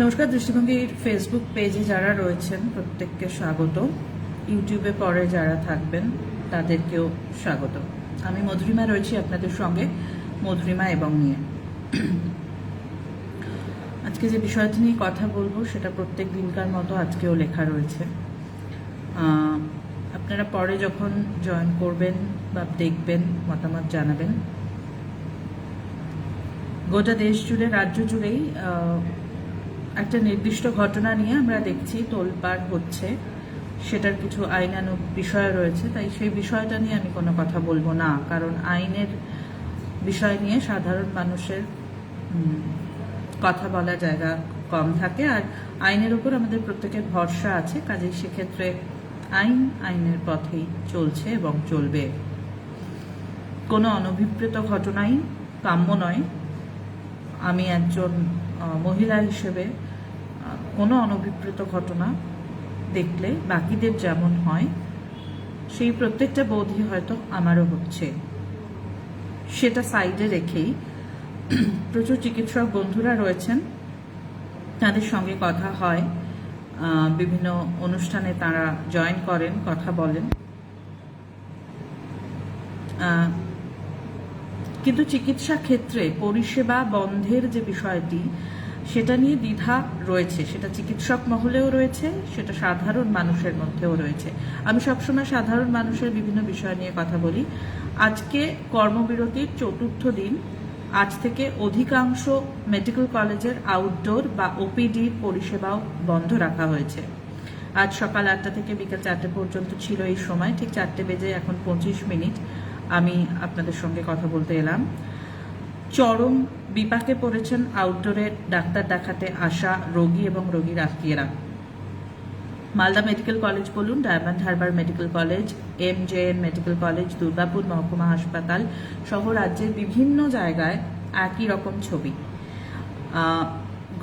নমস্কার, দৃষ্টিভঙ্গির ফেসবুক পেজে যারা রয়েছেন, প্রত্যেককে স্বাগত। ইউটিউবে পরে যারা থাকবেন, তাদেরকেও স্বাগত। আমি মধুরিমা রয়েছি আপনাদের সঙ্গে, মধুরিমা এবং নিয়ে। আজকে যে বিষয়টি নিয়ে কথা বলব, সেটা প্রত্যেক দিনকার মতো আজকেও লেখা রয়েছে। আপনারা পরে যখন জয়েন করবেন বা দেখবেন, মতামত জানাবেন। গোটা দেশ জুড়ে, রাজ্য জুড়েই একটা নির্দিষ্ট ঘটনা নিয়ে আমরা দেখছি, তোলপাড় হচ্ছে। সেটার কিছু আইনানুগ বিষয় রয়েছে, তাই সেই বিষয়টা নিয়ে আমি কোনো কথা বলব না। কারণ আইনের বিষয় নিয়ে সাধারণ মানুষের কথা বলার জায়গা কম থাকে। আর আইনের উপর আমাদের প্রত্যেকের ভরসা আছে, কাজেই সেক্ষেত্রে আইন আইনের পথেই চলছে এবং চলবে। কোনো অনভিপ্রেত ঘটনাই কাম্য নয়। আমি একজন মহিলা হিসেবে কোনো অনভিপ্রেত ঘটনা দেখলে বাকিদের যেমন হয়, সেই প্রত্যেকটা বোধই হয়তো আমারও হচ্ছে। সেটা সাইডে রেখেই প্রচুর চিকিৎসক বন্ধুরা রয়েছেন। তাদের সঙ্গে কথা হয়। বিভিন্ন অনুষ্ঠানে তারা জয়েন করেন, কথা বলেন। কিন্তু চিকিৎসা ক্ষেত্রে পরিষেবা বন্ধের যে বিষয়টি সেটা নিয়ে দ্বিধা রয়েছে, সেটা চিকিৎসক মহলেও রয়েছে, সেটা সাধারণ মানুষের মধ্যেও রয়েছে। আমি সবসময় সাধারণ মানুষের বিভিন্ন বিষয় নিয়ে কথা বলি। আজকে কর্মবিরতির চতুর্থ দিন, আজ থেকে অধিকাংশ মেডিকেল কলেজের আউটডোর বা ওপিডি পরিষেবাও বন্ধ রাখা হয়েছে। আজ সকাল আটটা থেকে বিকেল চারটে পর্যন্ত ছিল এই সময়, ঠিক চারটে বেজে এখন পঁচিশ মিনিট। আমি আপনাদের সঙ্গে কথা বলতে এলাম। চরম বিপাকে পড়েছেন আউটডোরে ডাক্তার দেখাতে আসা রোগী এবং রোগীর আত্মীয়রা। মালদা মেডিকেল কলেজ বলুন, Diamond Harbour medical college, M J N medical college, Durgapur মহকুমা হাসপাতাল সহ রাজ্যের বিভিন্ন জায়গায় একই রকম ছবি।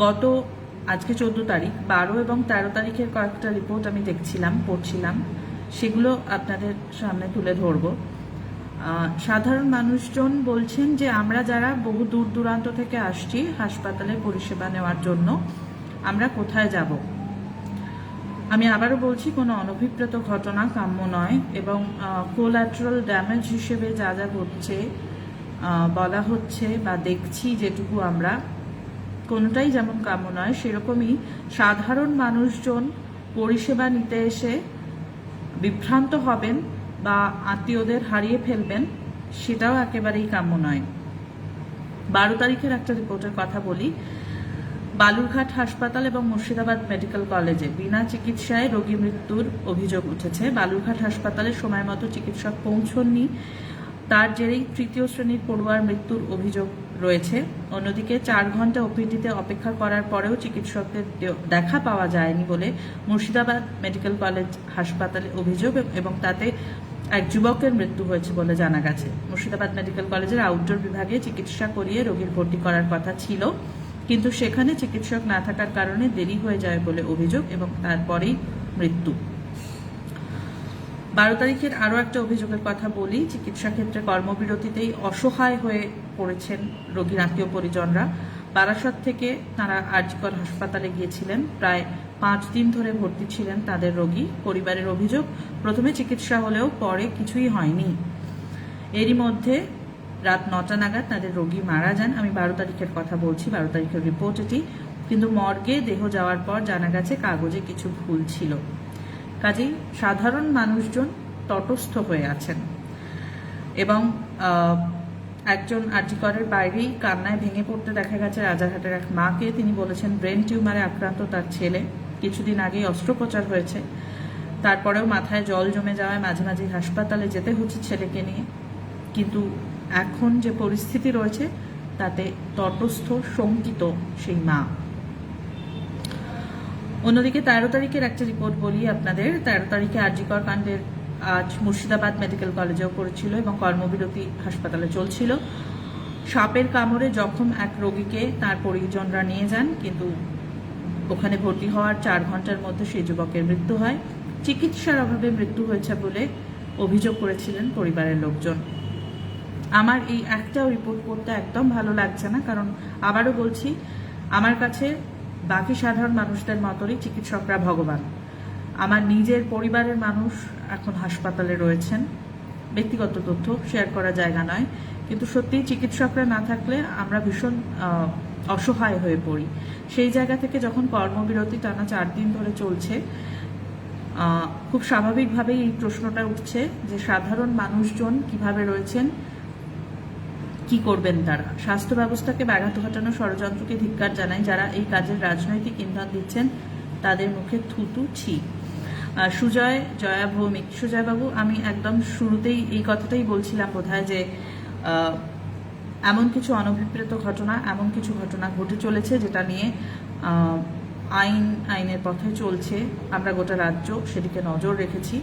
গত আজকে চোদ্দ তারিখ, বারো এবং তেরো তারিখের কয়েকটা রিপোর্ট আমি দেখছিলাম, পড়ছিলাম। সেগুলো আপনাদের সামনে তুলে ধরবো। সাধারণ মানুষজন বলছেন যে আমরা যারা বহু দূর দূরান্ত থেকে আসছি হাসপাতালে পরিষেবা নেওয়ার জন্য, আমরা কোথায় যাব? আমি আবারও বলছি, কোনো অনভিপ্রেত ঘটনা কাম্য নয় এবং কোল্যাটারাল ড্যামেজ হিসেবে যা যা হচ্ছে বলা হচ্ছে বা দেখছি যেটুকু আমরা, কোনোটাই যেমন কাম্য নয়। সেরকমই সাধারণ মানুষজন পরিষেবা নিতে এসে বিভ্রান্ত হবেন বা আত্মীয়দের হারিয়ে ফেলবেন, সেটাও একেবারেই কাম্য নয়। বারো তারিখের একটা রিপোর্টের কথা বলি। বালুরঘাট হাসপাতাল এবং মুর্শিদাবাদ মেডিকেল কলেজে বিনা চিকিৎসায় রোগী মৃত্যুর অভিযোগ উঠেছে। বালুরঘাট হাসপাতালে সময় মতো চিকিৎসক পৌঁছননি। তার জেরেই তৃতীয় শ্রেণির পড়ুয়ার মৃত্যুর অভিযোগ রয়েছে। অন্যদিকে চার ঘণ্টা ওপিডিতে অপেক্ষা করার পরেও চিকিৎসকদের দেখা পাওয়া যায়নি বলে মুর্শিদাবাদ মেডিকেল কলেজ হাসপাতালে অভিযোগ এবং তাতে এক যুবকের মৃত্যু হয়েছে বলে জানা গেছে। মুর্শিদাবাদ মেডিকেল কলেজের আউটডোর বিভাগে চিকিৎসা করিয়ে রোগীর ভর্তি করার কথা ছিল, কিন্তু সেখানে চিকিৎসক না থাকার কারণে দেরি হয়ে যায় বলে অভিযোগ এবং তারপরেই মৃত্যু। বারো তারিখের আরও একটা অভিযোগের কথা বলি, চিকিৎসা ক্ষেত্রে কর্মবিরতিতেই অসহায় হয়ে পড়েছেন রোগীর আত্মীয় পরিজনরা। বারাসত থেকে তারা আরজিকর হাসপাতালে গিয়েছিলেন। প্রায় পাঁচ দিন ধরে ভর্তি ছিলেন তাদের রোগী। পরিবারের অভিযোগ, প্রথমে চিকিৎসা হলেও পরে কিছুই হয়নি। এরই মধ্যে রাত নটা নাগাদ তাদের রোগী মারা যান। আমি বারো তারিখের কথা বলছি, বারো তারিখের রিপোর্ট এটি। কিন্তু মর্গে দেহ যাওয়ার পর জানা গেছে কাগজে কিছু ভুল ছিল। কাজেই সাধারণ মানুষজন তটস্থ হয়ে আছেন। এবং একজন আর্টিকরের বাইরেই কান্নায় ভেঙে পড়তে দেখা গেছে রাজারহাটের এক মাকে। তিনি বলেছেন, ব্রেন টিউমারে আক্রান্ত তার ছেলে। কিছুদিন আগেই অস্ত্রোপচার হয়েছে। তারপরেও মাথায় জল জমে যাওয়ায় মাঝে মাঝে হাসপাতালে যেতে হচ্ছে ছেলেকে নিয়ে। কিন্তু এখন যে পরিস্থিতি রয়েছে, তাতে তটস্থ, শঙ্কিত সেই মা। অন্যদিকে তেরো তারিখের একটা রিপোর্ট বলি আপনাদের। তেরো তারিখে আরজিকর কাণ্ডের আজ মুর্শিদাবাদ মেডিকেল কলেজেও পড়েছিল এবং কর্মবিরতি হাসপাতালে চলছিল। সাপের কামড়ে জখম এক রোগীকে তার পরিজনরা নিয়ে যান, কিন্তু ওখানে ভর্তি হওয়ার চার ঘণ্টার মধ্যে সেই যুবকের মৃত্যু হয়। চিকিৎসার অভাবে মৃত্যু হয়েছে বলে অভিযোগ করেছিলেন পরিবারের লোকজন। আমার এই একটাও রিপোর্ট করতে একদম ভালো লাগছে না, কারণ আবারও বলছি, আমার কাছে বাকি সাধারণ মানুষদের মতোই চিকিৎসকরা ভগবান। আমার নিজের পরিবারের মানুষ এখন হাসপাতালে রয়েছেন। ব্যক্তিগত তথ্য শেয়ার করা জায়গা নয়। কিন্তু সত্যিই চিকিৎসকরা না থাকলে আমরা ভীষণ অসহায় হয়ে পড়ি। সেই জায়গা থেকে যখন কর্মবিরতি টানা চার দিন ধরে চলছে খুব স্বাভাবিকভাবেই এই প্রশ্নটা উঠছে যে সাধারণ মানুষজন কীভাবে রয়েছেন, কি করবেন তারা? স্বাস্থ্য ব্যবস্থাকে ব্যাঘাত ঘটানো ষড়যন্ত্রকে ধিক্কার জানাই যারা এই কাজের রাজনৈতিক ইন্ধন দিচ্ছেন, তাদের মুখে থুতু ছি। সুজয়, জয়া ভৌমিক। সুজয় বাবু আমি একদম শুরুতেই এই কথাটাই বলছিলাম বোধহয় যে এমন কিছু অনভিপ্রেত ঘটনা, এমন কিছু ঘটনা ঘটে চলেছে যেটা নিয়ে আইন, আইনের পথে চলছে। আমরা গোটা রাজ্য সেদিকে নজর রেখেছি।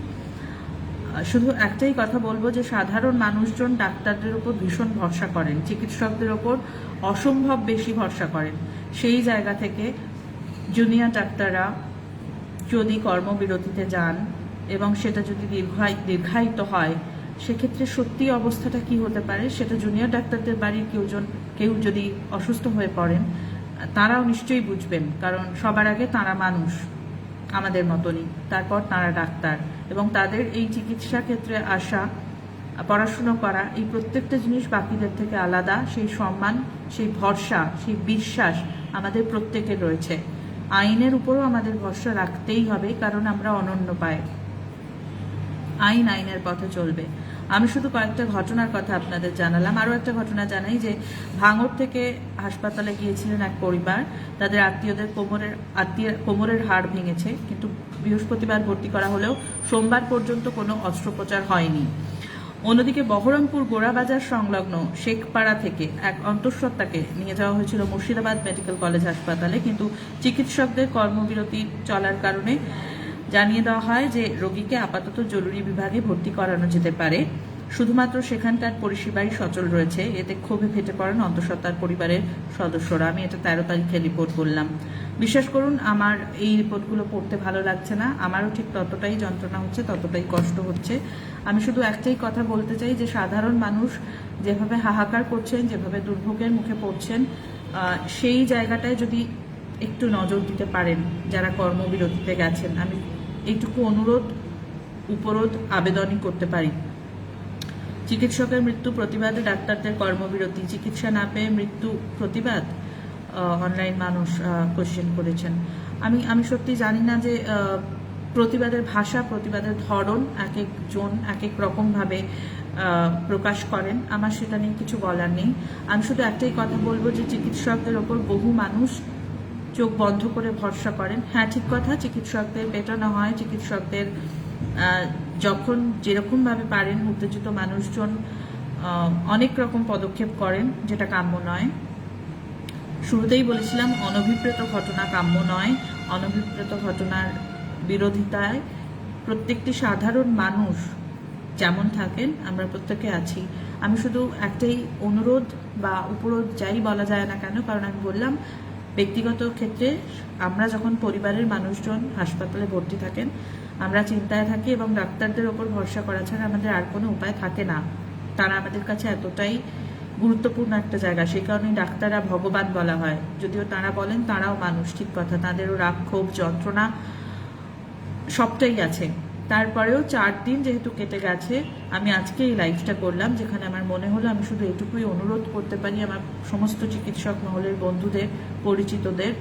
শুধু একটাই কথা বলব যে, সাধারণ মানুষজন ডাক্তারদের উপর ভীষণ ভরসা করেন। চিকিৎসকদের ওপর অসম্ভব বেশি ভরসা করেন। সেই জায়গা থেকে জুনিয়র ডাক্তাররা যদি কর্মবিরতিতে যান এবং সেটা যদি দীর্ঘায়, দীর্ঘায়িত হয়, সেক্ষেত্রে সত্যি অবস্থাটা কি হতে পারে? সেটা জুনিয়র ডাক্তারদের বাড়ির কেউজন কেউ যদি অসুস্থ হয়ে পড়েন, তারাও নিশ্চয়ই বুঝবেন, কারণ সবার আগে তারা মানুষ, আমাদের মতনই। তারপর তারা ডাক্তার এবং তাদের এই চিকিৎসা ক্ষেত্রে আসা, পড়াশুনো করা, এই প্রত্যেকটা জিনিস বাকিদের থেকে আলাদা। সেই সম্মান, সেই ভরসা, সেই বিশ্বাস আমাদের প্রত্যেকের রয়েছে। আইনের উপরও আমাদের ভরসা রাখতেই হবে, কারণ আমরা অনন্য পাই আইন আইনের পথে চলবে। আমি শুধু কয়েকটা ঘটনার কথা আপনাদের জানালাম। আরও একটা ঘটনা জানাই যে ভাঙড় থেকে হাসপাতালে গিয়েছিলেন এক পরিবার। তাদের আত্মীয়দের কোমরের, আত্মীয় কোমরের হাড় ভেঙেছে, কিন্তু বৃহস্পতিবার ভর্তি করা হলেও সোমবার পর্যন্ত কোনো অস্ত্রোপচার হয়নি। অন্যদিকে বহরমপুর গোড়াবাজার সংলগ্ন শেখপাড়া থেকে এক অন্তঃসত্ত্বাকে নিয়ে যাওয়া হয়েছিল মুর্শিদাবাদ মেডিকেল কলেজ হাসপাতালে, কিন্তু চিকিৎসকদের কর্মবিরতি চলার কারণে জানিয়ে দেওয়া হয় যে রোগীকে আপাতত জরুরি বিভাগে ভর্তি করানো যেতে পারে। শুধুমাত্র সেখানকার পরিষেবাই সচল রয়েছে। এতে ক্ষোভে ফেটে পড়েন অন্তঃসত্ত্বার পরিবারের সদস্যরা। আমি এটা তেরো তারিখে রিপোর্ট বললাম বিশ্বাস করুন, আমার এই রিপোর্টগুলো পড়তে ভালো লাগছে না। আমারও ঠিক ততটাই যন্ত্রণা হচ্ছে, ততটাই কষ্ট হচ্ছে। আমি শুধু একটাই কথা বলতে চাই যে, সাধারণ মানুষ যেভাবে হাহাকার করছেন, যেভাবে দুর্ভোগের মুখে পড়ছেন সেই জায়গাটায় যদি একটু নজর দিতে পারেন, যারা কর্মবিরতিতে গেছেন, আমি এইটুকু অনুরোধ, উপরোধ, আবেদনই করতে পারি। চিকিৎসকের মৃত্যু প্রতিবাদে, ডাক্তারদের কর্মবিরতি, চিকিৎসা না পেয়ে মৃত্যু প্রতিবাদ অনলাইন মানুষ কোশ্চেন করেছেন। আমি আমি সত্যি জানি না যে প্রতিবাদের ভাষা, প্রতিবাদের ধরন এক একজন এক এক রকমভাবে প্রকাশ করেন। আমার সেটা নিয়ে কিছু বলার নেই। আমি শুধু একটাই কথা বলব যে, চিকিৎসকদের ওপর বহু মানুষ চোখ বন্ধ করে ভরসা করেন। হ্যাঁ ঠিক কথা, চিকিৎসকদের পেটানো হয়, চিকিৎসকদের যখন যেরকমভাবে পারেন উত্তেজিত মানুষজন অনেক রকম পদক্ষেপ করেন, যেটা কাম্য নয়। শুরুতেই বলেছিলাম, অনভিপ্রেত ঘটনা কাম্য নয়। অনভিপ্রেত ঘটনার বিরোধিতায় প্রত্যেকটি সাধারণ মানুষ যেমন থাকেন, আমরা প্রত্যেকে আছি। আমি শুধু একটাই অনুরোধ বা উপরোধ যাই বলা যায় না কেন, কারণ আমি বললাম, ব্যক্তিগত ক্ষেত্রে আমরা যখন পরিবারের মানুষজন হাসপাতালে ভর্তি থাকেন আমরা চিন্তায় থাকি এবং ডাক্তারদের ওপর ভরসা করা ছাড়া আমাদের আর কোনো উপায় থাকে না। তারা আমাদের কাছে এতটাই গুরুত্বপূর্ণ একটা জায়গা, সেই কারণেই ডাক্তাররা ভগবান বলা হয়। যদিও তারা বলেন তারাও মানুষ, ঠিক কথা। তাদেরও রাগ, ক্ষোভ, যন্ত্রণা সবটাই আছে। তারপরেও চার দিন যেহেতু কেটে গেছে, আমি আজকে এই লাইভটা করলাম, যেখানে আমার মনে হলো আমি শুধু এটুকুই অনুরোধ করতে পারি আমার সমস্ত চিকিৎসক মহলের বন্ধুদের, পরিচিতদের।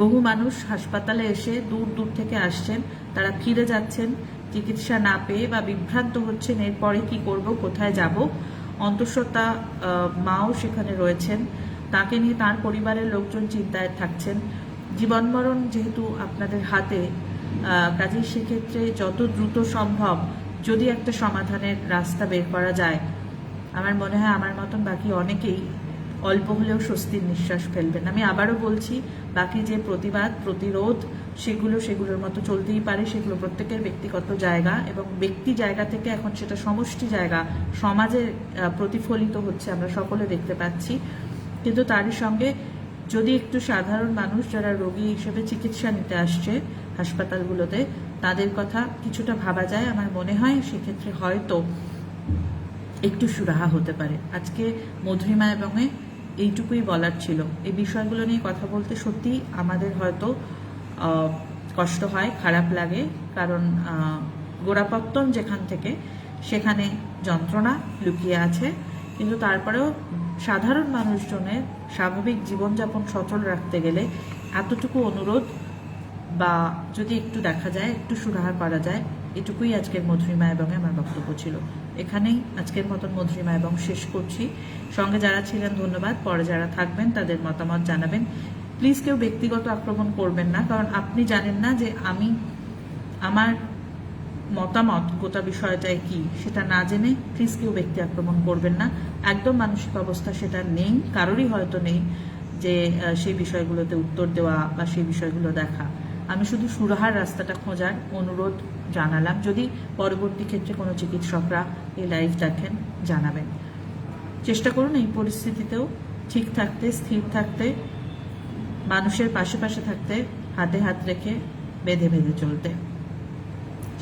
বহু মানুষ হাসপাতালে এসে দূর দূর থেকে আসছেন, তারা ফিরে যাচ্ছেন, চিকিৎসা না পেয়ে বা বিভ্রান্ত হচ্ছেন, এরপরে কি করব, কোথায় যাব? অন্তঃসত্ত্বা মাও সেখানে রয়েছেন। তাকে নিয়ে তার পরিবারের লোকজন চিন্তায় থাকছেন। জীবন মরণ যেহেতু আপনাদের হাতে কাজেই সেক্ষেত্রে যত দ্রুত সম্ভব যদি একটা সমাধানের রাস্তা বের করা যায়। আমার মনে হয় আমার মতন বাকি অনেকেই অল্প হলেও স্বস্তির নিঃশ্বাস ফেলবেন। আমি আবারও বলছি বাকি যে প্রতিবাদ, প্রতিরোধ, সেগুলো সেগুলোর মতো চলতেই পারে, সেগুলো প্রত্যেকের ব্যক্তিগত জায়গা এবং ব্যক্তি জায়গা থেকে এখন সেটা সমষ্টি জায়গা, সমাজে প্রতিফলিত হচ্ছে আমরা সকলে দেখতে পাচ্ছি। কিন্তু তারই সঙ্গে যদি একটু সাধারণ মানুষ যারা রোগী হিসেবে চিকিৎসা নিতে আসছে হাসপাতালগুলোতে, তাদের কথা কিছুটা ভাবা যায় আমার মনে হয়, সেক্ষেত্রে হয়তো একটু সুরাহা হতে পারে। আজকে মধুরিমা এবং এইটুকুই বলার ছিল। এই বিষয়গুলো নিয়ে কথা বলতে সত্যি আমাদের হয়তো কষ্ট হয়, খারাপ লাগে। কারণ গোড়াপত্তন যেখান থেকে, সেখানে যন্ত্রণা লুকিয়ে আছে। কিন্তু তারপরেও সাধারণ মানুষজনের স্বাভাবিক জীবনযাপন সচল রাখতে গেলে এতটুকু অনুরোধ বা যদি একটু দেখা যায়, একটু সুরাহা করা যায়, এটুকুই আজকের মধুরিমা এবং আমার বক্তব্য ছিল। এখানেই আজকের মতন মধুরিমা এবং শেষ করছি। সঙ্গে যারা ছিলেন, ধন্যবাদ। পরে যারা থাকবেন, তাদের মতামত জানাবেন। প্লিজ কেউ ব্যক্তিগত আক্রমণ করবেন না, কারণ আপনি জানেন না যে আমি, আমার মতামত গোটা বিষয়টায় কি, সেটা না জেনে প্লিজ কেউ ব্যক্তি আক্রমণ করবেন না। একদম মানসিক অবস্থা সেটা নেই, কারোরই হয়তো নেই যে সেই বিষয়গুলোতে উত্তর দেওয়া বা সেই বিষয়গুলো দেখা। আমি শুধু সুরাহার রাস্তাটা খোঁজার অনুরোধ জানালাম। যদি পরবর্তী ক্ষেত্রে কোনো চিকিৎসকরা এই লাইভ দেখেন, জানাবেন। চেষ্টা করুন এই পরিস্থিতিতেও ঠিক থাকতে, স্থির থাকতে, মানুষের পাশে পাশে থাকতে, হাতে হাত রেখে বেঁধে বেঁধে চলতে।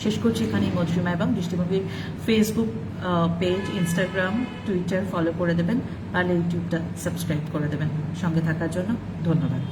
শেষ করছি এখানে মধুরিমা এবং দৃষ্টিভঙ্গির Facebook page Instagram Twitter follow করে দেবেন। পারলে ইউটিউবটা সাবস্ক্রাইব করে দেবেন। সঙ্গে থাকার জন্য ধন্যবাদ।